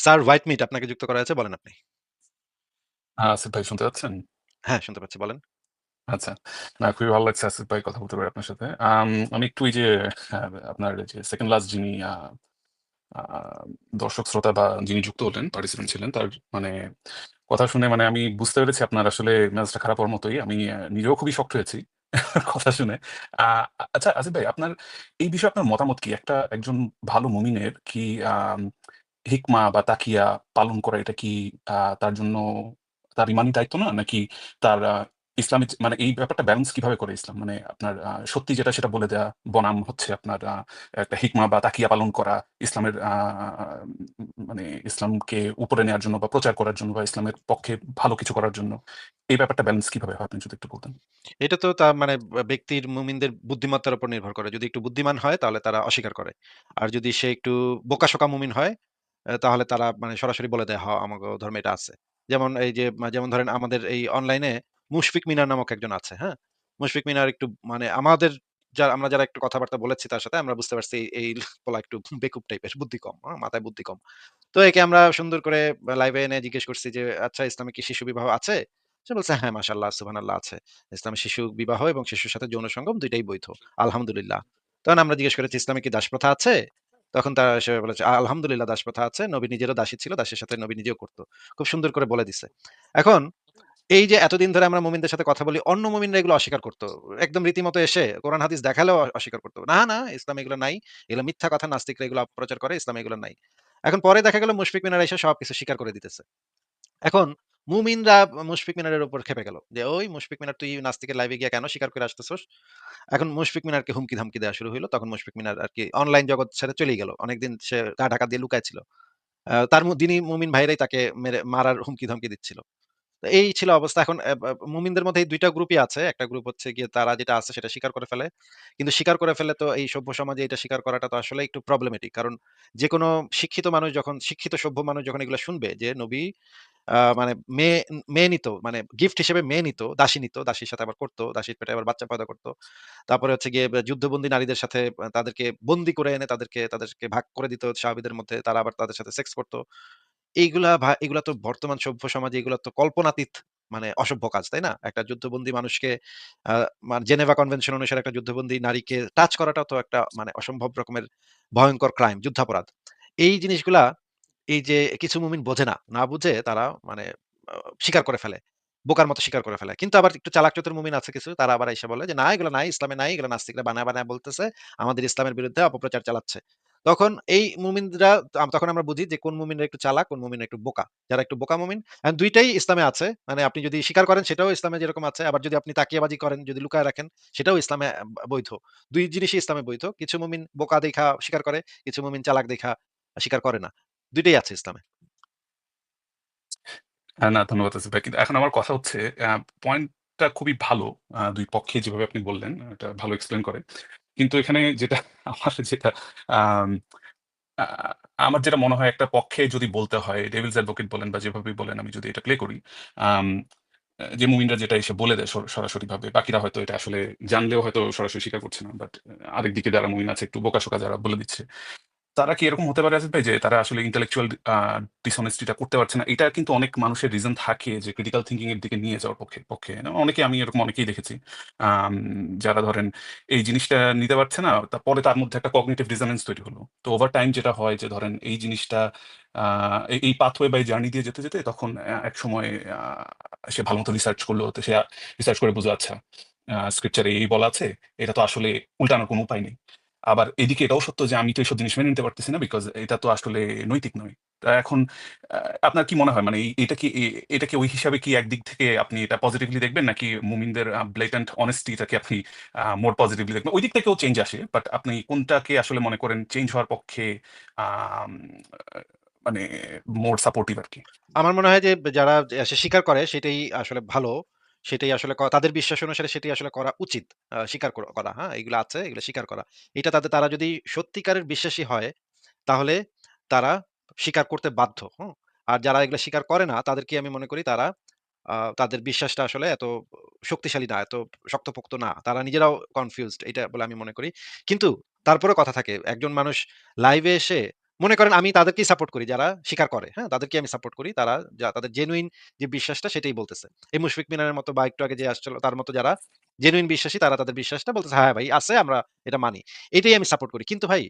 Sir white meet আপনাকে যুক্ত করা হয়েছে। বলেন আপনি। আসিফ ভাই শুনতে পাচ্ছেন? হ্যাঁ, শুনতে পাচ্ছি। বলেন। আচ্ছা। না খুবই ভালো লাগছে আসিফ ভাই কথা বলতে পেরে আপনার সাথে। আমি একটু ওই যে হ্যাঁ, আপনার যে 2nd লাস্ট যিনি দর্শক শ্রোতা বা যিনি যুক্ত হলেন, পার্টিসিপেন্ট ছিলেন তার মানে কথা শুনে মানে আমি বুঝতে পেরেছি আপনার আসলে মেজাজটা খারাপ হওয়ার মতোই। আমি নিজেও খুবই শক্ত হয়েছি কথা শুনে। আচ্ছা আসিফ ভাই আপনার এই বিষয়ে আপনার মতামত কি? একটা একজন ভালো মুমিনের কি হিকমা বা তাকিয়া পালন করা এটা কি আ তার জন্য তার ইমানি দায়িত্ব না? নাকি তার আ ইসলামিক মানে এই ব্যাপারটা ব্যালেন্স কীভাবে করে ইসলাম? মানে আপনার আ সত্যি যেটা সেটা বলে দেয়া বনাম হচ্ছে আপনার আ একটা হিকমা বা তাকিয়া পালন করা ইসলামের আ মানে ইসলামকে উপরে নেয়ার জন্য বা প্রচার করার জন্য বা ইসলামের পক্ষে ভালো কিছু করার জন্য। এই ব্যাপারটা ব্যালেন্স কীভাবে হয়? আপনি যদি একটু বলতেন। এটা তো তা মানে ব্যক্তির মুমিনদের বুদ্ধিমত্তার উপর নির্ভর করে। যদি একটু বুদ্ধিমান হয় তাহলে তারা অস্বীকার করে। আর যদি সে একটু বোকা-শোকা মুমিন হয়, তাহলে তারা মানে সরাসরি বলে দেয়, "হ আমাগো ধর্মে এটা আছে।" যেমন এই যে যেমন ধরেন আমাদের এই অনলাইনে মুশফিক মিনার নামক একজন আছে, হ্যাঁ? মুশফিক মিনার একটু মানে আমাদের যা আমরা যারা একটু কথাবার্তা বলেছি তার সাথে আমরা বুঝতে পারছি এই পোলা একটু বেকুব টাইপের, বুদ্ধি কম, মাথায় বুদ্ধি কম। তো একে আমরা সুন্দর করে লাইভে এনে জিজ্ঞেস করছি যে, "আচ্ছা ইসলামে কি শিশু বিবাহ আছে?" সে বলছে, "হ্যাঁ, মাশাআল্লাহ, সুবহানাল্লাহ আছে। ইসলামে শিশু বিবাহ এবং শিশুর সাথে যৌন সঙ্গম ২ টাই বৈধ। আলহামদুলিল্লাহ।" তখন আমরা জিজ্ঞেস করেছি, "ইসলামে কি দাসপ্রথা আছে?" তখন তারা সে বলেছে, "আ আলহামদুলিল্লাহ দাসপ্রথা আছে। নবী নিজেরও দাসী ছিল। দাসীর সাথে নবী নিজেও করত।" খুব সুন্দর করে বলে দিছে। এখন এই যে এতদিন ধরে আমরা মুমিনদের সাথে কথা বলি, অন্য মুমিনরা এগুলো অস্বীকার করতো একদম রীতিমতো এসে কোরআন হাদিস দেখালেও অস্বীকার করতো "না, না, ইসলাম এগুলো নাই। এগুলো মিথ্যা কথা। নাস্তিকরা এগুলো অপপ্রচার করে। ইসলাম এগুলো নাই।" এখন পরে দেখা গেল মুশফিক মিনার এসে সবকিছু স্বীকার করে দিতেছে। এখন মুমিনরা মুশফিক মিনারের উপর ক্ষেপে গেল। যে, "ওই মুশফিক মিনার তুই নাস্তিকের লাইভে গিয়া কেন স্বীকার করে আসতেছস?" এখন মুশফিক মিনারকে হুমকি-ধামকি দেয়া শুরু হইল। তখন মুশফিক মিনার আরকি অনলাইন জগৎ ছেড়ে চলেই গেল। অনেকদিন সে গা ঢাকা দিয়ে লুকায় ছিল। তার দিনই মুমিন ভাইরাই তাকে মেরে মারার হুমকি-ধমকি দিচ্ছিল। এই ছিল অবস্থা। এখন মুমিনদের মধ্যে ২ গ্রুপই আছে। একটা গ্রুপ হচ্ছে গিয়ে তারা যেটা আছে সেটা স্বীকার করে ফেলে। কিন্তু স্বীকার করে ফেলে তো এই সভ্য সমাজে এটা স্বীকার করাটা তো আসলে একটু প্রবলেমেটিক। কারণ যেকোনো শিক্ষিত মানুষ যখন শিক্ষিত সভ্য মানুষ যখন এগুলা শুনবে যে নবী মানে মেয়ে মেয়ে নিত, মানে গিফট হিসেবে মেয়ে নিত, দাসী নিত। দাসীর সাথে আবার করতো দাসীর পেটে আবার বাচ্চা পয়দা করত। তারপরে হচ্ছে গিয়ে যুদ্ধবন্দী নারীদের সাথে তাদেরকে বন্দী করে এনে তাদেরকে তাদেরকে ভাগ করে দিত সাহাবীদের মধ্যে। তারা আবার তাদের সাথে সেক্স করত। এইগুলা এগুলা তো বর্তমান সভ্য সমাজে এগুলা তো কল্পনাতীত মানে অসভ্য কাজ, তাই না? একটা যুদ্ধবন্দী মানুষকে মান জেনেভা কনভেনশন অনুসারে একটা যুদ্ধবন্দী নারীকে টাচ করাটাও তো একটা মানে অসম্ভব রকমের ভয়ঙ্কর ক্রাইম, যুদ্ধাপরাধ। এই জিনিসগুলা এই যে কিছু মুমিন বোঝে না। না বুঝে তারা মানে স্বীকার করে ফেলে। বোকার মতো স্বীকার করে ফেলে। কিন্তু আবার একটু চালাক চতুর মুমিন আছে কিছু। তারা আবার আইসা বলে যে, "না এগুলো নাই, ইসলামে নাই। এগুলো নাস্তিকরা বানায়, বানায় বলতেছে। আমাদের ইসলামের বিরুদ্ধে অপপ্রচার চালাচ্ছে।" তখন এই মুমিনরা তখন আমরা বুঝি যে কোন মুমিনরা একটু চালাক, কোন মুমিন একটু বোকা। যারা একটু বোকা মুমিন, অ্যান্ড ২ টাই ইসলামে আছে। মানে আপনি যদি স্বীকার করেন সেটাও ইসলামে যেরকম আছে। আবার যদি আপনি তাকিয়াবাজি করেন, যদি লুকায় রাখেন সেটাও ইসলামে বৈধ। ২ জিনিসই ইসলামে বৈধ। কিছু মুমিন বোকা দেইখা স্বীকার করে, কিছু মুমিন চালাক দেইখা স্বীকার করে না। ২ টাই আছে ইসলামে। আ না ধন্যবাদ আসিফ ভাই। কিন্তু এখন আমার কথা হচ্ছে পয়েন্টটা খুবই ভালো। ২ পক্ষে যেভাবে আপনি বললেন, এটা ভালো এক্সপ্লেইন করে। কিন্তু এখানে যেটা আমার যেটা আমার যেটা মনে হয় একটা পক্ষে যদি বলতে হয়, ডেভিলস অ্যাডভোকেট বলেন বা যেভাবেই বলেন আমি যদি এটা প্লে করি, যে মুমিনরা যেটা এসে বলে দেয় সরাসরি ভাবে বাকিরা হয়তো এটা আসলে জানলেও হয়তো সরাসরি স্বীকার করছে না। বাট আরেক দিকে যারা মুমিন আছে একটু বোকা-শোকা যারা বলে দিচ্ছে। তারা কি এরকম হতে পারে আসিফ ভাই যে তারা আসলে intellectual আ dishonesty টা করতে পারছে না? এটা কিন্তু অনেক মানুষের রিজন থাকে যে ক্রিটিক্যাল থিংকিং এর দিকে নিয়ে যাওয়ার পক্ষে পক্ষে। অনেকে আমি এরকম অনেকেই দেখেছি। যারা ধরেন এই জিনিসটা নিতে পারছে না, তারপরে তার মধ্যে একটা cognitive dissonance তৈরি হলো। তো ওভার টাইম যেটা হয় যে ধরেন এই জিনিসটা এই পাথওয়ে বা জার্নি দিয়ে যেতে, যেতে তখন এক সময় সে ভালোমতো রিসার্চ করল। তো সে রিসার্চ করে বুঝলো আচ্ছা স্ক্রিপচারে এই বলা আছে। এটা তো আসলে উল্টানোর কোনো উপায় নেই। আবার এদিকে এটাও সত্য যে আমি তো এসব জিনিস মেনে নিতে পারতেছি না বিকজ এটা তো আসলে নৈতিক নয়। এখন আপনার কি মনে হয় মানে এটা কি এটাকে ওই হিসাবে কি একদিক থেকে আপনি এটা পজিটিভলি দেখবেন নাকি মুমিনদের ব্লেটেন্ট honesty টাকে আপনি মোর পজিটিভলি দেখবেন? ওই দিক থেকেও চেঞ্জ আসে। বাট আপনি কোনটাকে আসলে মনে করেন চেঞ্জ হওয়ার পক্ষে মানে মোর সাপোর্টিভ আর কি আমার মনে হয় যে যারা স্বীকার করে সেটাই আসলে ভালো। সেটাই আসলে তাদের বিশ্বাস অনুসারে সেটাই আসলে করা উচিত। স্বীকার করা, হ্যাঁ? এগুলো আছে, এগুলো স্বীকার করা। এটা তাদের তারা যদি সত্যিকারের বিশ্বাসী হয়, তাহলে তারা স্বীকার করতে বাধ্য, হুম? আর যারা এগুলো স্বীকার করে না, তাদেরকে আমি মনে করি তারা তাদের বিশ্বাসটা আসলে এত শক্তিশালী না, এত শক্তপোক্ত না। তারা নিজেরাও কনফিউজড এটা বলে আমি মনে করি। কিন্তু তারপরেও কথা থাকে। একজন মানুষ লাইভে এসে মনে করেন আমি তাদেরকেই সাপোর্ট করি যারা স্বীকার করে, হ্যাঁ? তাদেরকেই আমি সাপোর্ট করি। তারা যা তাদের জেনুইন যে বিশ্বাসটা সেটাই বলতেছে। এই মুশফিক মিনারের মতো বা একটু আগে যে আসছিল তার মতো যারা জেনুইন বিশ্বাসী তারা তাদের বিশ্বাসটা বলতেছে, "হ্যাঁ ভাই আছে আমরা এটা মানি।" এটাই আমি সাপোর্ট করি। কিন্তু ভাই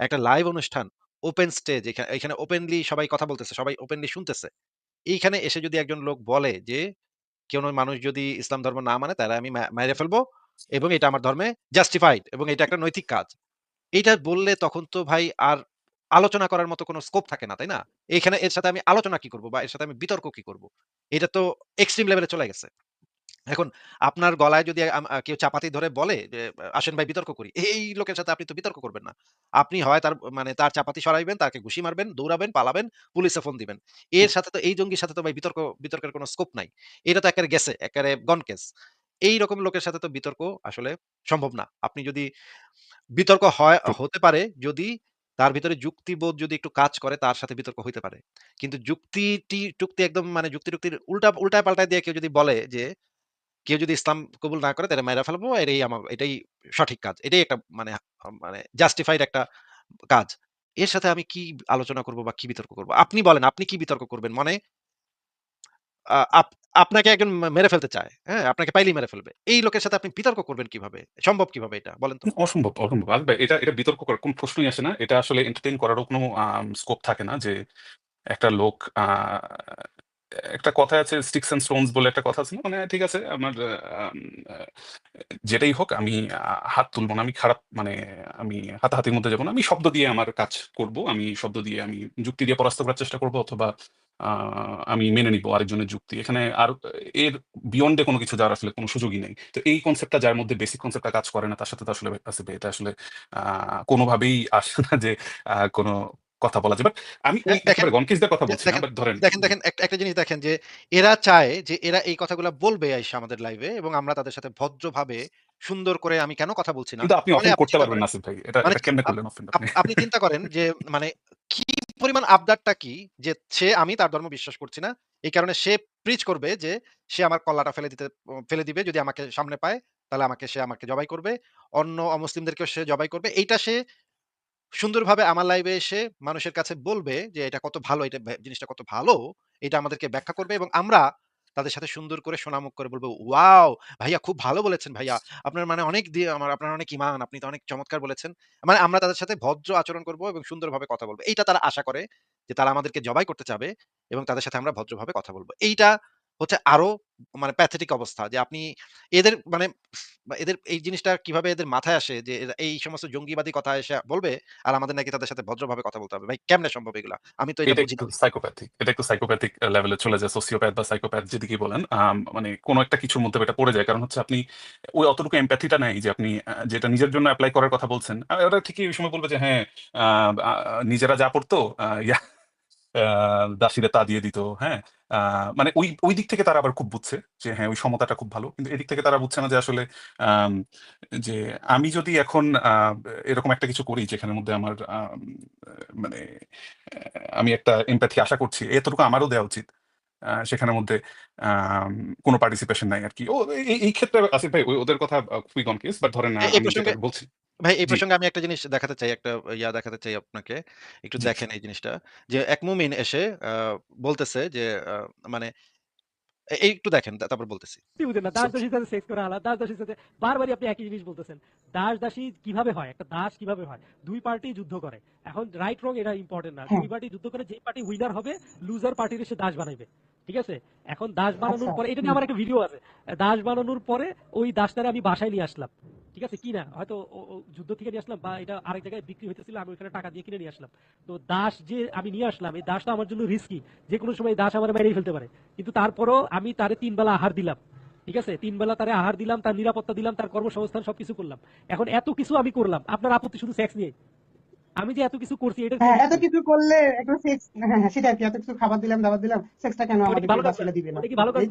একটা লাইভ অনুষ্ঠান, ওপেন স্টেজ এখা এখানে ওপেনলি সবাই কথা বলতেছে, সবাই ওপেনলি শুনতেছে। এইখানে এসে যদি একজন লোক বলে যে, "কোন মানুষ যদি ইসলাম ধর্ম না মানে তাহলে আমি মা মাইরে ফেলব এবং এটা আমার ধর্মে জাস্টিফাইড এবং এটা একটা নৈতিক কাজ।" এইটা বললে তখন তো ভাই আর আলোচনা করার মতো কোনো স্কোপ থাকে না, তাই না? এখানে এর সাথে আমি আলোচনা কি করব বা এর সাথে আমি বিতর্ক কি করব? এটা তো এক্সট্রিম লেভেলে চলে গেছে। এখন আপনার গলায় যদি কেউ চাপাতি ধরে বলে যে, "আসেন ভাই বিতর্ক করি।" এই লোকের সাথে আপনি তো বিতর্ক করবেন না। আপনি হয় তার মানে তার চাপাতি সরাইবেন, তাকে ঘুষি মারবেন, দৌড়াবেন, পালাবেন, পুলিশে ফোন দিবেন। এর সাথে তো এই জঙ্গির সাথে তো ভাই বিতর্ক বিতর্কের কোনো স্কোপ নাই। এটা তো একেবারে গেছে, একেবারে গন কেস। এইরকম লোকের সাথে তো বিতর্ক আসলে সম্ভব না। আপনি যদি বিতর্ক হয় হতে পারে যদি তার ভিতরে যুক্তিবোধ যদি একটু কাজ করে তার সাথে বিতর্ক হইতে পারে। কিন্তু যুক্তি-টি টুক্তি একদম মানে যুক্তি-টুক্তির উল্টা উল্টায় পাল্টায় দিয়ে কেউ যদি বলে যে, কেউ যদি ইসলাম কবুল না করে তাহলে মায়েরা ফেলব এটাই আমার এটাই সঠিক কাজ। এটাই একটা মানে মানে জাস্টিফাইড একটা কাজ। এর সাথে আমি কি আলোচনা করব বা কি বিতর্ক করব? আপনি বলেন আপনি কি বিতর্ক করবেন? মানে আপনাকে একজন মেরে ফেলতে চায়, হ্যাঁ? আপনাকে পাইলেই মেরে ফেলবে। এই লোকের সাথে আপনি বিতর্ক করবেন কীভাবে? সম্ভব কীভাবে এটা? বলেন তো? অসম্ভব, অসম্ভব। এটা এটা বিতর্ক করার কোন প্রশ্নই আসে না। এটা আসলে এন্টারটেইন করারও কোনো স্কোপ থাকে না যে একটা লোক একটা কথা আছে স্টিকস অ্যান্ড স্টোনস বলে একটা কথা আছে না? মানে ঠিক আছে আমার যেটাই হোক আমি হাত তুলব না। আমি খারাপ মানে আমি হাতাহাতির মধ্যে যাব না। আমি শব্দ দিয়ে আমার কাজ করব। আমি শব্দ দিয়ে আমি যুক্তি দিয়ে পরাস্ত করার চেষ্টা করব অথবা আমি মেনে নিব আরেকজনের যুক্তি। এখানে আর এর বিয়ন্ড কোনো কিছু যাওয়ার আসলে কোনো সুযোগই নেই। তো এই কনসেপ্টটা যার মধ্যে বেসিক কনসেপ্টটা কাজ করে না তার সাথে তো আসলে আসলে এটা আসলে কোনোভাবেই আসে না যে কোনো কথা বলা যায়। বাট আমি গনকিসদের কথা বলছি না। বাট ধরেন দেখেন, দেখেন একটা জিনিস দেখেন যে এরা চায় যে এরা এই কথাগুলা বলবে আইসা আমাদের লাইভে এবং আমরা তাদের সাথে ভদ্রভাবে সুন্দর করে আমি কেন কথা বলছি না? কিন্তু আপনি অফেন্ড করতে পারবেন করেন ভাই। এটা মানে কেমনে করলেন? আপনি চিন্তা করেন যে মানে কি পরিমাণ আবদারটা কি যে সে আমি তার ধর্ম বিশ্বাস করছি না। এই কারণে সে প্রিচ করবে যে সে আমার কল্লাটা ফেলে দিতে ফেলে দিবে যদি আমাকে সামনে পায়। তাহলে আমাকে সে আমাকে জবাই করবে। অন্য অমুসলিমদেরকেও সে জবাই করবে। এইটা সে সুন্দরভাবে আমার লাইভে এসে মানুষের কাছে বলবে যে এটা কত ভালো, এটা জিনিসটা কত ভালো, এটা আমাদেরকে ব্যাখ্যা করবে এবং আমরা তাদের সাথে সুন্দর করে সোনামুখ করে বলব, "ওয়াও! ভাইয়া খুব ভালো বলেছেন ভাইয়া। আপনার মানে অনেক দিয়ে আমার, আপনার অনেক ইমান, আপনি তো অনেক চমৎকার বলেছেন।" মানে আমরা তাদের সাথে ভদ্র আচরণ করব এবং সুন্দরভাবে কথা বলব এইটা তারা আশা করে যে তারা আমাদেরকে জবাই করতে চাবে এবং তাদের সাথে আমরা ভদ্রভাবে কথা বলব এইটা হচ্ছে আরও মানে প্যাথেটিক অবস্থা যে আপনি এদের মানে এদের এই জিনিসটা কীভাবে এদের মাথায় আসে যে এই সমস্ত জঙ্গিবাদী কথা এসে বলবে আর আমাদের নাকি তাদের সাথে ভদ্রভাবে কথা বলতে হবে। ভাই কেমনে সম্ভব এগুলা? আমি তো এটা বুঝি সাইকোপ্যাথিক। এটা একটু সাইকোপ্যাথিক লেভেলে চলে যায়। সোসিওপ্যাথ বা সাইকোপ্যাথ যেদিকেই বলেন। মানে কোনো একটা কিছুর মধ্যে এটা পড়ে যায়। কারণ হচ্ছে আপনি ওই অতটুকু এমপ্যাথি টা নাই যে আপনি যেটা নিজের জন্য অ্যাপ্লাই করার কথা বলছেন। ওরা ঠিকই ওই সময় বলবে যে হ্যাঁ, নিজেরা যা পড়তো ইয়া দাসীরা তা দিয়ে দিত। হ্যাঁ? মানে ওই ওই দিক থেকে তারা আবার খুব বুঝছে যে হ্যাঁ, ওই সমতাটা খুব ভালো। কিন্তু এদিক থেকে তারা বুঝছে না যে আসলে যে আমি যদি এখন এরকম একটা কিছু করি যেখানের মধ্যে আমার আম মানে আমি একটা এমপ্যাথি আশা করছি। এতটুকু আমারও দেওয়া উচিত। সেখানের মধ্যে কোন পার্টিসিপেশন নাই আর কি ও এই ক্ষেত্রে আসিফ ভাই ওদের কথা খুবই গন কেস। বাট ধরেন আমি বলছি ভাই এই জি, প্রসঙ্গে আমি একটা জিনিস দেখাতে চাই, একটা ইয়া দেখাতে চাই আপনাকে। একটু জি। দেখেন এই জিনিসটা। যে এক মুমিন এসে আ বলতেছে যে আ মানে এ এই একটু দেখেন তা তারপর বলতেছি। কিছুই বুঝেন না। সো দাস-দাসীর সাথে সেক্স করা হালাল। দাস-দাসীর সাথে বারবারই আপনি একই জিনিস বলতেছেন। দাস-দাসী কীভাবে হয়? একটা দাস কীভাবে হয়? ২ পার্টি যুদ্ধ করে। এখন রাইট রং এটা ইম্পোর্টেন্ট না। হ্যাঁ। ২ পার্টি যুদ্ধ করে যেই পার্টি উইনার হবে, লুজার পার্টির সে দাস বানাইবে। ঠিক আছে? এখন দাস বানানোর আচ্ছা, পরে এটা নিয়ে হুম। আমার একটা ভিডিও আছে। দাস বানানোর পরে ওই দাসটারে আমি বাসায় নিয়ে আসলাম। ঠিক আছে? কিনা হয়তো যুদ্ধ থেকে নিয়ে আসলাম বা এটা আরেক জায়গায় বিক্রি হইতেছিল আমি ওখানে টাকা দিয়ে কিনে নিয়ে আসলাম। তো দাস যে আমি নিয়ে আসলাম এই দাসটা আমার জন্য রিস্কি। যেকোনো সময় দাস আমার মেরেই ফেলতে পারে। কিন্তু তারপরেও আমি তারে ৩ বেলা আহার দিলাম। ঠিক আছে? ৩ বেলা তারে আহার দিলাম, তার নিরাপত্তা দিলাম, তার কর্মসংস্থান সবকিছু করলাম। এখন এত কিছু আমি করলাম। আপনার আপত্তি শুধু সেক্স নিয়ে। আমি যে এত কিছু করছি এটার হ্যাঁ এত কিছু করলে একটা সেক্স হ্যাঁ, হ্যাঁ সেটা কি এত কিছু খাবার দিলাম দাবার দিলাম সেক্সটা কেন ওটা কি আমাদেরকে ভালো কাজ দিবে না ওটা কি ভালো কাজ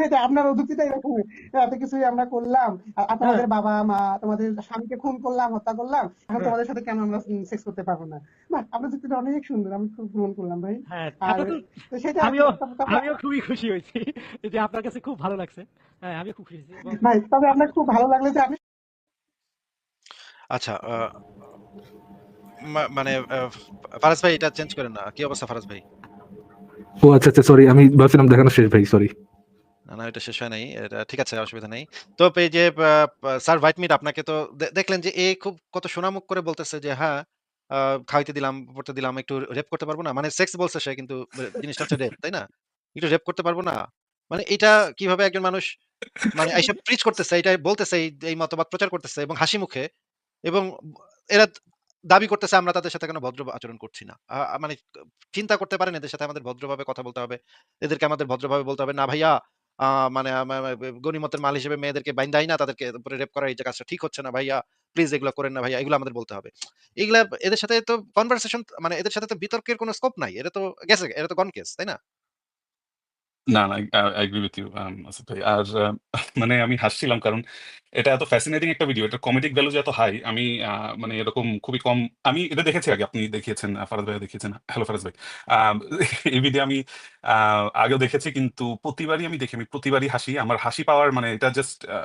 সেটা আপনার অভিজ্ঞতা এরকম এত কিছুই আমরা করলাম আর হ্যাঁ। তোমাদের বাবা মা তোমাদের স্বামীকে খুন করলাম হত্যা করলাম এখন হ্যাঁ। তোমাদের সাথে কেন আমরা সেক্স করতে পারব না আপনার যুক্তিটা অনেক সুন্দর আমি খুব ভ্রমণ করলাম ভাই হ্যাঁ, আর সেটা আমিও আমিও খুবই খুশি হয়েছি যে আপনার কাছে খুব ভালো লাগছে। হ্যাঁ, আমিও খুব খুশি ভাই তবে আপনার খুব ভালো লাগল যে আপনি আচ্ছা মানে ফারাজ ভাই এটা চেঞ্জ করেন না। কি অবস্থা ফারাজ ভাই? ও আচ্ছা, আচ্ছা সরি আমি ভাবছিলাম দেখানো শেষ ভাই সরি। না, না এটা শেষ হয় নাই। এটা ঠিক আছে অসুবিধা নেই। তো এই যে স্যার হোয়াইটমিট আপনাকে তো দেখলেন যে এ খুব কত সোনামুখ করে বলতেছে যে হ্যাঁ, আ খাওয়াইতে দিলাম, পড়তে দিলাম, একটু রেপ করতে পারব না? মানে সেক্স বলছে সে কিন্তু জিনিসটা হচ্ছে রেপ, তাই না? একটু রেপ করতে পারব না? মানে এটা কীভাবে একজন মানুষ মানে আইসা প্রিচ করতেছে, এটা বলতেছে, এই মতবাদ প্রচার করতেছে এবং হাসি মুখে এবং এরা দাবি করতেছে আমরা তাদের সাথে কেন ভদ্র আচরণ করছি না। মানে চিন্তা করতে পারেন এদের সাথে আমাদের ভদ্রভাবে কথা বলতে হবে। এদেরকে আমাদের ভদ্রভাবে বলতে হবে, "না ভাইয়া মানে গনিমতের মাল হিসেবে মেয়েদেরকে বাইন্ধাই না তাদেরকে রেপ করা এই যে কাজটা ঠিক হচ্ছে না ভাইয়া। প্লিজ এগুলা করেন না ভাইয়া।" এগুলো আমাদের বলতে হবে। এগুলা এদের সাথে তো কনভারসেশন মানে এদের সাথে তো বিতর্কের কোনো স্কোপ নাই। এরা তো গেছে, এটা তো গন কেস, তাই না? না, না আ I agree ভাই। আর আ মানে আমি হাসছিলাম কারণ এটা এত ফ্যাসিনেটিং একটা ভিডিও। এটার কমেডিক ভ্যালু যে এত হাই আমি আ মানে এরকম খুবই কম আমি এটা দেখেছি আগে। আপনি দেখিয়েছেন, আ ফারাজ ভাইও দেখিয়েছেন। হ্যালো ফারাজ ভাই। আম এই ভিডিও আমি আ আগেও দেখেছি কিন্তু প্রতিবারই আমি দেখি। আমি প্রতিবারই হাসি। আমার হাসি পাওয়ার মানে এটা জাস্ট আ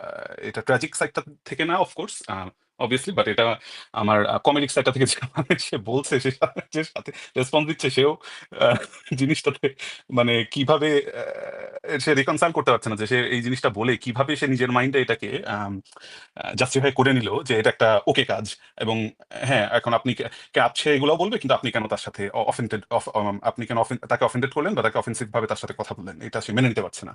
এটা ট্র্যাজিক সাইডটা থেকে না of course uh obviously but এটা আমার কমেডিক সাইডটা থেকে মানে সে বলছে সে যে সাথে রেসপন্স দিচ্ছে সেও জিনিসটাতে মানে কীভাবে সে reconcile করতে পারছে না যে সে এই জিনিসটা বলে কীভাবে সে নিজের মাইন্ডে এটাকে জাস্টিফাই করে নিল যে এটা একটা ওকে কাজ এবং হ্যাঁ, এখন আপনি সে এগুলাও বলবে কিন্তু আপনি কেন তার সাথে অ অফেন্ডেড অফ আপনি কেন তাকে অফেন্ডেড করলেন বা তাকে অফেন্সিভ ভাবে তার সাথে কথা বললেন। এটা সে মেনে নিতে পারছে না।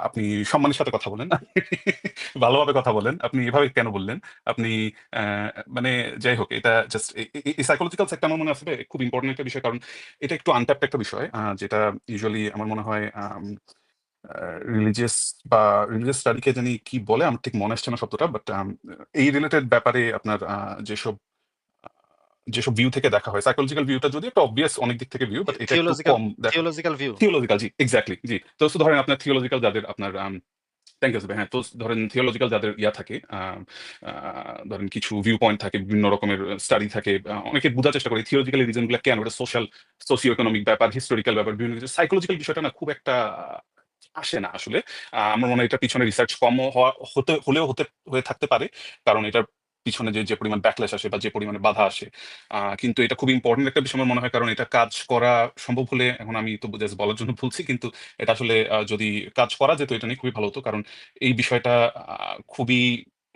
আপনি সম্মানের সাথে কথা বলেন। ভালোভাবে কথা বলেন। আপনি এভাবে কেন বললেন? আপনি অ্যা মানে যাই হোক এটা জাস্ট এই সাইকোলজিক্যাল সাইডটা আমার মনে আছে খুব ইম্পোর্টেন্ট একটা বিষয় কারণ এটা একটু আনট্যাপড একটা বিষয়। যেটা ইউজুয়ালি আমার মনে হয় আম রিলিজিয়াস বা রিলিজিয়াস স্টাডি কে জানি কি বলে? আমার ঠিক মনে আসছে না শব্দটা। বাট এই রিলেটেড ব্যাপারে আপনার যেসব যেসব ভিউ থেকে দেখা হয় সাইকোলজিক্যাল ভিউটা যদি একটা obvious অনেক দিক থেকে ভিউ বাট এটা একটু থিওলজিক্যাল কম থিওলজিক্যাল ভিউ? থিওলজিক্যাল জি, এক্সাক্টলি জি। তো ধরেন আপনার থিওলজিক্যাল যাদের আপনার আম থ্যাংক ইউ হ্যাঁ, তো ধরেন থিওলজিক্যাল যাদের ইয়া থাকে ধরেন কিছু ভিউ পয়েন্ট থাকে, বিভিন্ন রকমের স্টাডি থাকে। অনেকে বোঝার চেষ্টা করে থিওলজিক্যাল রিজনগুলো কেন? ওটা সোশ্যাল, সোসিও ইকোনমিক ব্যাপার, হিস্টোরিক্যাল ব্যাপার বিভিন্ন কিছু। সাইকোলজিক্যাল বিষয়টা না খুব একটা আসে না আসলে। আমার মনে হয় এটা পিছনে রিসার্চ কম হতে হলেও হতে হয়ে থাকতে পারে। কারণ এটার পিছনে যে, যে পরিমাণ ব্যাকল্যাশ আসে বা যে পরিমাণে বাধা আসে। কিন্তু এটা খুব ইম্পোর্টেন্ট একটা বিষয় আমার মনে হয় কারণ এটা কাজ করা সম্ভব হলে এখন আমি তো জাস্ট বলার জন্য বলছি কিন্তু এটা আসলে যদি কাজ করা যেত এটা নিয়ে খুবই ভালো হতো। কারণ এই বিষয়টা খুবই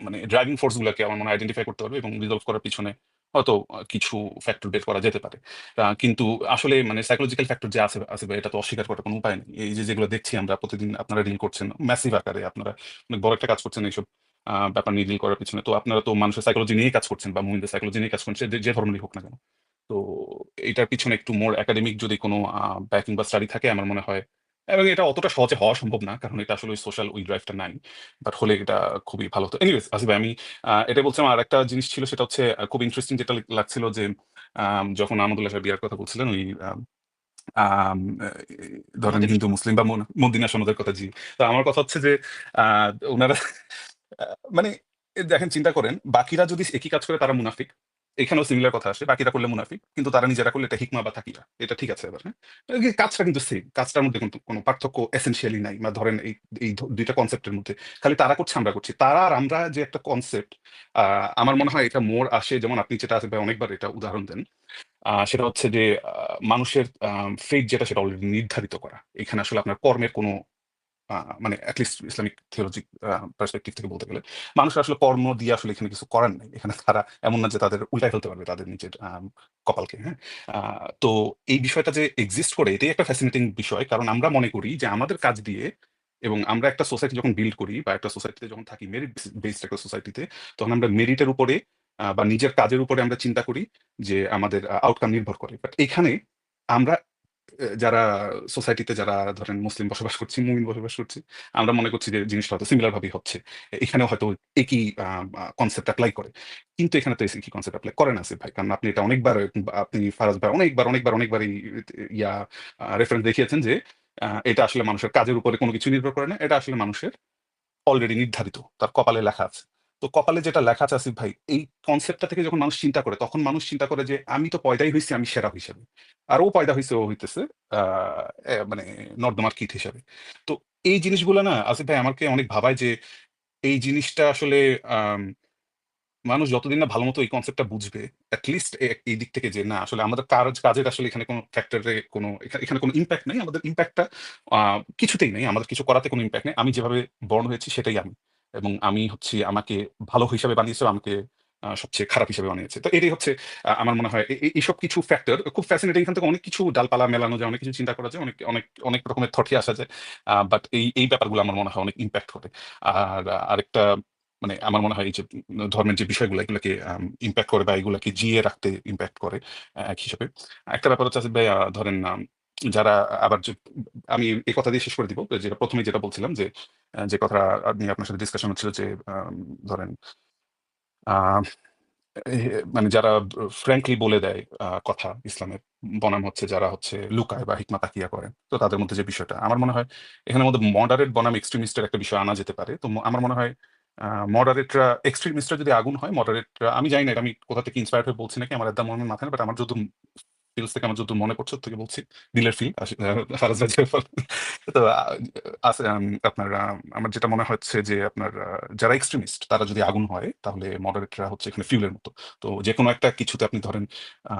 মানে ড্রাইভিং ফোর্স গুলাকে আমার মনে হয় আইডেন্টিফাই করতে হবে এবং রিজলভ করার পিছনে হয়তো কিছু ফ্যাক্টর বের করা যেতে পারে। কিন্তু আসলে মানে সাইকোলজিক্যাল ফ্যাক্টর যে আছে ভাই এটা তো অস্বীকার করার কোনো উপায় নেই। এই যেগুলো দেখছি আমরা প্রতিদিন আপনারা রিল করছেন ম্যাসিভ আকারে আপনারা অনেক বড় একটা কাজ করছেন এইসব ব্যাপার নিয়ে ডিল করার পিছনে। তো আপনারা তো মানুষের সাইকোলজি নিয়ে কাজ করছেন বা মুমিনদের সাইকোলজি নিয়ে কাজ করছেন সে যে, ধরনেরই হোক না কেন। তো এটার পিছনে একটু মোর একাডেমিক যদি কোনো ব্যাকিং বা স্টাডি থাকে আমার মনে হয় এবং এটা অতটা সহজে হওয়া সম্ভব না। কারণ এটা আসলে সোশ্যাল ওই ড্রাইভ টা নাই। বাট হলে এটা খুবই ভালো হতো। এনিওয়েজ আসিফ ভাই আমি আ এটাই বলছিলাম আরেকটা জিনিস ছিল সেটা হচ্ছে খুব ইন্টারেস্টিং যেটা লাগছিল যে যখন আহমদুল্লাহ সাহেব বিয়ার কথা বলছিলেন ওই ধরেন হিন্দু, মুসলিম বা মদিনা সনদের কথা জি। তো আমার কথা হচ্ছে যে আ মানে দেখেন, চিন্তা করেন, বাকিরা যদি একই কাজ করে তারা মুনাফিক। এখানেও সিমিলার কথা আসে। বাকিরা করলে মুনাফিক। কিন্তু তারা নিজেরা করলে এটা হিকমা বা তাকিয়া। এটা ঠিক আছে এবার হ্যাঁ? কাজটা কিন্তু সেম। কাজটার মধ্যে কিন্তু কোন পার্থক্য এসেনশিয়ালি নাই। বা ধরেন এই এই ২ টা কনসেপ্ট এর মধ্যে। খালি তারা করছে, আমরা করছি। তারা আর আমরা যে একটা কনসেপ্ট আমার মনে হয় এটা মোর আসে, যেমন আপনি যেটা আসিফ অনেকবার এটা উদাহরণ দেন। সেটা হচ্ছে যে মানুষের ফেট যেটা, সেটা অলরেডি নির্ধারিত করা। এখানে আসলে আপনার কর্মের কোন মানে at least Islamic theology uh perspective থেকে বলতে গেলে। মানুষের আসলে কর্ম দিয়ে আসলে এখানে কিছু করার নাই। এখানে তারা এমন না যে তাদের উল্টায় ফেলতে পারবে তাদের নিজের কপালকে, হ্যাঁ? তো এই বিষয়টা যে এক্সিস্ট করে এটাই একটা ফ্যাসিনেটিং বিষয়। কারণ আমরা মনে করি যে আমাদের কাজ দিয়ে এবং আমরা একটা সোসাইটি যখন বিল্ড করি বা একটা সোসাইটিতে যখন থাকি মেরিট বেস বেসড একটা সোসাইটিতে তখন আমরা মেরিটের উপরে বা নিজের কাজের উপরে আমরা চিন্তা করি যে আমাদের আউটকাম নির্ভর করে। বাট এখানে আমরা যারা সোসাইটিতে যারা ধরেন মুসলিম বসবাস করছি, মুমিন বসবাস করছি। আমরা মনে করছি যে জিনিসটা হয়তো সিমিলার ভাবেই হচ্ছে। এখানেও হয়তো একই কনসেপ্ট অ্যাপ্লাই করে। কিন্তু এখানে তো একই কনসেপ্ট অ্যাপ্লাই করে না আসিফ ভাই। কারণ আপনি এটা অনেকবার আপনি ফারাজ ভাই অনেকবার, অনেকবার, অনেকবার এই ইয়া রেফারেন্স দেখিয়েছেন যে এটা আসলে মানুষের কাজের উপরে কোনো কিছু নির্ভর করে না। এটা আসলে মানুষের অলরেডি নির্ধারিত। তার কপালে লেখা আছে। তো কপালে যেটা লেখা আছে আসিফ ভাই, এই কনসেপ্টটা থেকে যখন মানুষ চিন্তা করে তখন মানুষ চিন্তা করে যে আমি তো পয়দাই হইছি আমি সেরা হিসেবে। আর ও পয়দা হইছে ও হইতেছে মানে নর্দমার কীট হিসেবে। তো এই জিনিসগুলা না আসিফ ভাই আমাকে অনেক ভাবায় যে এই জিনিসটা আসলে মানুষ যতদিন না ভালো মতো এই কনসেপ্টটা বুঝবে least এই দিক থেকে যে না আসলে আমাদের কাজ কাজের আসলে এখানে কোনো ফ্যাক্টরে কোনো এখানে কোনো ইম্প্যাক্ট নেই আমাদের ইম্প্যাক্টটা কিছুতেই নেই। আমাদের কিছু করাতে কোনো ইম্প্যাক্ট নেই। আমি যেভাবে বর্ণ হয়েছি সেটাই আমি। এবং আমি হচ্ছে আমাকে ভালো হিসাবে বানিয়েছে, আমাকে সবচেয়ে খারাপ হিসাবে বানিয়েছে। তো এটাই হচ্ছে আমার মনে হয় এইসব কিছু ফ্যাক্টর খুব ফ্যাসিনেটিং এখান থেকে অনেক কিছু ডালপালা মেলানো যায়, অনেক কিছু চিন্তা করা যায়, অনেক অনেক অনেক রকমের থটই আসা যায়। বাট এই এই ব্যাপারগুলো আমার মনে হয় অনেক ইম্প্যাক্ট করে। আর আরেকটা মানে আমার মনে হয় এই যে ধর্মের যে বিষয়গুলো এগুলাকে ইমপ্যাক্ট করে বা এগুলাকে জিয়ে রাখতে ইম্প্যাক্ট করে এক হিসাবে। একটা ব্যাপার হচ্ছে ধরেন যারা আবার আমি এই কথা দিয়ে শেষ করে দিব। যেটা প্রথমে যেটা বলছিলাম যে যে কথা নিয়ে আপনার সাথে ডিসকাশন হচ্ছিল যে ধরেন আ এ মানে যারা ফ্র্যাঙ্কলি বলে দেয় আ কথা ইসলামের, বনাম হচ্ছে যারা হচ্ছে লুকায় বা হিকমা তাকিয়া করেন। তো তাদের মধ্যে যে বিষয়টা, আমার মনে হয় এখানের মধ্যে মডারেট বনাম এক্সট্রিমিস্ট এর একটা বিষয় আনা যেতে পারে। তো আমার মনে হয় মডারেটরা এক্সট্রিমিস্টরা যদি আগুন হয় মডারেটরা আমি জানি না এটা আমি কোথা থেকে ইন্সপায়ার্ড হয়ে বলছি নাকি, আমার একদম মনে মাথায় বাট আমার যতদূর ফিলস থেকে আমার যতদূর মনে ওর থেকে বলছি। দিলের ফিল ফারাজ তো আপনার আমার যেটা মনে হচ্ছে যে আপনার যারা এক্সট্রিমিস্ট তারা যদি আগুন হয়, তাহলে মডারেটরা হচ্ছে এখানে ফিউল এর মতো। তো যেকোনো একটা কিছুতে আপনি ধরেন, আ,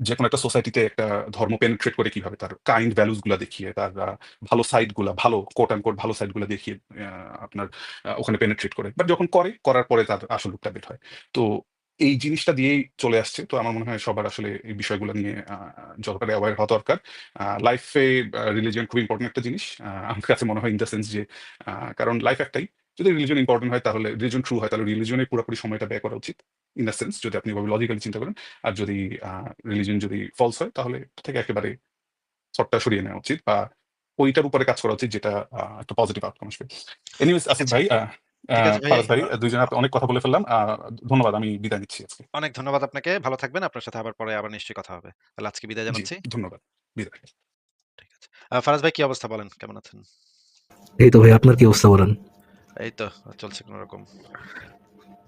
যেকোনো একটা সোসাইটিতে একটা ধর্ম পেনিট্রেট করে কীভাবে, তার কাইন্ড ভ্যালুসগুলা দেখিয়ে, তার ভালো সাইডগুলা, ভালো কোট আনকোট ভালো সাইডগুলা দেখিয়ে আপনার ওখানে পেনিট্রেট করে। বাট যখন করে, করার পরে তার আসল রূপটা বের হয়। তো এই জিনিসটা দিয়েই চলে আসছে। তো আমার মনে হয় সবার আসলে এই বিষয়গুলো নিয়ে যতটা অ্যাওয়ার হওয়া দরকার। লাইফে রিলিজিয়ন খুব ইম্পোর্টেন্ট একটা জিনিস। আমার কাছে মনে হয় ইন দ্যা সেন্স যে কারণ লাইফ একটাই। যদি রিলিজিয়ন ইম্পর্টেন্ট হয় তাহলে রিলিজিয়ন ট্রু হয় তাহলে রিলিজিয়নে পুরোপুরি সময়টা ব্যয় করা উচিত। ইন দ্যা সেন্স যদি আপনি লজিক্যালি চিন্তা করেন। আর যদি আ রিলিজিয়ন যদি ফলস হয় তাহলে থেকে একেবারে থটটা সরিয়ে নেওয়া উচিত বা ওইটার উপরে কাজ করা উচিত যেটা একটা পজিটিভ আউটকাম আসবে। এনিওয়েজ আসিফ আচ্ছা। ভাই আ আ ঠিক আছে ভাই। ফারাজ ভাই ২ জনে অনেক কথা বলে ফেললাম। ধন্যবাদ। আমি বিদায় নিচ্ছি আজকে। অনেক ধন্যবাদ আপনাকে। ভালো থাকবেন। আপনার সাথে আবার পরে আবার নিশ্চয়ই কথা হবে। তাহলে আজকে বিদায় জানাচ্ছি। ধন্যবাদ। বিদায়। ঠিক আছে। ফারাজ ভাই কি অবস্থা বলেন? কেমন আছেন? এই তো ভাই আপনার কি অবস্থা বলেন? এই তো চলছে কোনরকম।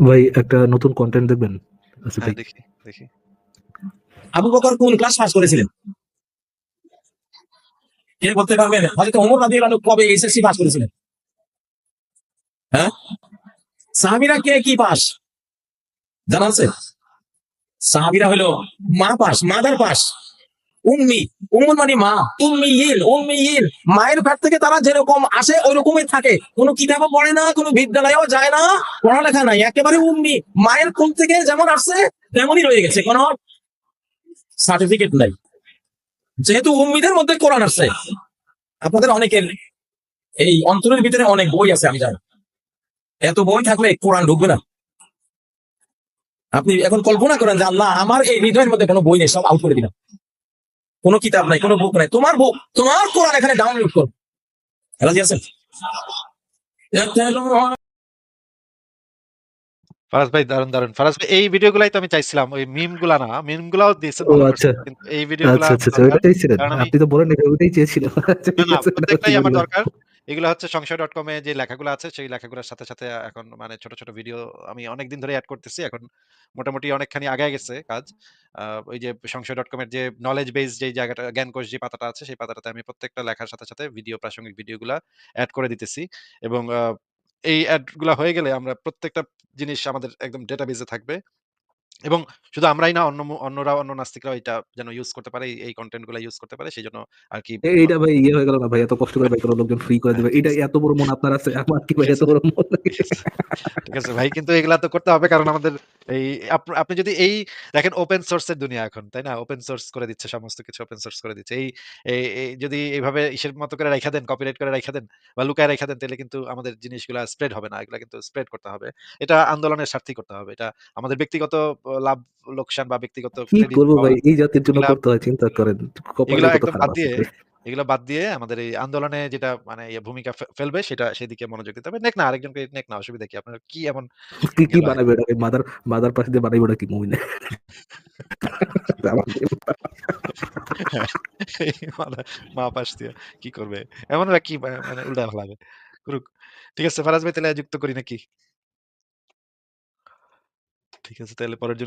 ভাই একটা নতুন কনটেন্ট দেখবেন? আসিফ হ্যাঁ, ভাই? দেখি, দেখি। আবু বকর কোন ক্লাস পাস করেছিলেন? কে বলতে পারবেন? হযরত ওমর রাদিয়াল্লাহু কবে এসএসসি পাস করেছিলেন? হ্যাঁ? সাহাবীরা কে কি পাস? জানা আছে? সাহাবীরা হলো মা পাস, মাদার পাস। উম্মি, উম্মুন মানে মা, উম্মিয়িন, উম্মিয়িন। মায়ের পেট থেকে তারা যেরকম আসে ওইরকমই থাকে। কোনো কিতাবও পড়ে না, কোনো বিদ্যালয়েও যায় না, পড়ালেখা নাই। একেবারে উম্মি। মায়ের কোল থেকে যেমন আসছে তেমনই রয়ে গেছে। কোনো সার্টিফিকেট নাই। যেহেতু উম্মিদের মধ্যে কোরআন আসছে আপনাদের অনেকের এই অন্তরের ভিতরে অনেক বই আছে আমি জানি এত বই থাকলে কোরআন ঢুকবে না আপনি এখন কল্পনা করেন যে আল্লাহ আমার এই হৃদয়ের মধ্যে কোনো বই নেই সব আউট করে দিলাম কোনো কিতাব নাই কোনো বুক নাই তোমার বুক তোমার কোরআন এখানে ডাউনলোড করো রাজি আছেন ফারাজ ভাই দারুণ, দারুণ। ফারাজ ভাই এই ভিডিওগুলাই তো আমি চাইছিলাম। ওই মিমগুলা না। মিম গুলাও দিয়েছেন ও আচ্ছা। এই ভিডিওগুলা আচ্ছা, আচ্ছা, আচ্ছা। ওইটা চাইছিলেন? আপনি তো বলেন ওইটাই চেয়েছিলাম। আচ্ছা না, প্রত্যেকটাই আমার দরকার। এগুলা হচ্ছে সংশয়.com এ যে লেখাগুলো আছে সেই লেখাগুলোর সাথে, সাথে এখন মানে ছোট, ছোট ভিডিও আমি অনেকদিন ধরে এড করতেছি। এখন মোটামুটি অনেকখানি আগায় গেছে কাজ। ওই যে সংশয়.com এর যে নলেজ বেস যে জায়গাটা জ্ঞানকোষ যে পাতাটা আছে সেই পাতাটাতে আমি প্রত্যেকটা লেখার সাথে, সাথে ভিডিও প্রাসঙ্গিক ভিডিওগুলা এড করে দিতেছি। এবং এই এডগুলা হয়ে গেলে আমরা প্রত্যেকটা জিনিস আমাদের একদম ডেটাবেজে থাকবে। এবং শুধু আমরাই না অন্য অন্যরা অন্য নাস্তিকরাও এটা যেন ইউজ করতে পারে। এই, কনটেন্টগুলা ইউজ করতে পারে। সেজন্য আরকি এ এইটা ভাই ইয়ে হয়ে গেল না ভাই এত কষ্ট করে ভাই কোনো লোকজন ফ্রি করে দিবে। এটা এত বড় মন আপনার আছে। আমার কি ভাই এত বড় মন ঠিক আছে। ভাই কিন্তু এগুলা তো করতে হবে কারণ আমাদের এই আপনি যদি এই দেখেন ওপেন সোর্স এর দুনিয়া এখন, তাই না? ওপেন সোর্স করে দিচ্ছে সমস্ত কিছু ওপেন সোর্স করে দিচ্ছে। এই যদি এইভাবে ইসের মতো করে রাইখা দেন, কপিরাইট করে রাইখা দেন বা লুকায় রাইখা দেন তাইলে কিন্তু আমাদের জিনিসগুলা স্প্রেড হবে না। এগুলা কিন্তু স্প্রেড করতে হবে। এটা আন্দোলনের স্বার্থেই করতে হবে। এটা আমাদের ব্যক্তিগত লাভ লোকসান বা ব্যক্তিগত কি করব ভাই এই জাতির জন্য করতে হয় চিন্তা করেন। এগুলা একদম বাদ দিয়ে। এগুলা বাদ দিয়ে আমাদের এই আন্দোলনে যেটা মানে ইয়ে ভূমিকা ফেলবে সেটা সেদিকে মনোযোগ দিতে হবে। নেক না আরেকজনকে নেক না অসুবিধা কি? আপনার কি এমন কি, কি বানাবে? মাদার মাদার পাশ দিয়ে বানাইব? আমার এই মানে মা পাশ দিয়ে কি করবে? এমনরা কি মানে উল্টা ফালাবে। করুক। ঠিক আছে ফারাজ ভাই তাহলে যুক্ত করি নাকি? ঠিক আছে তাহলে পরের জন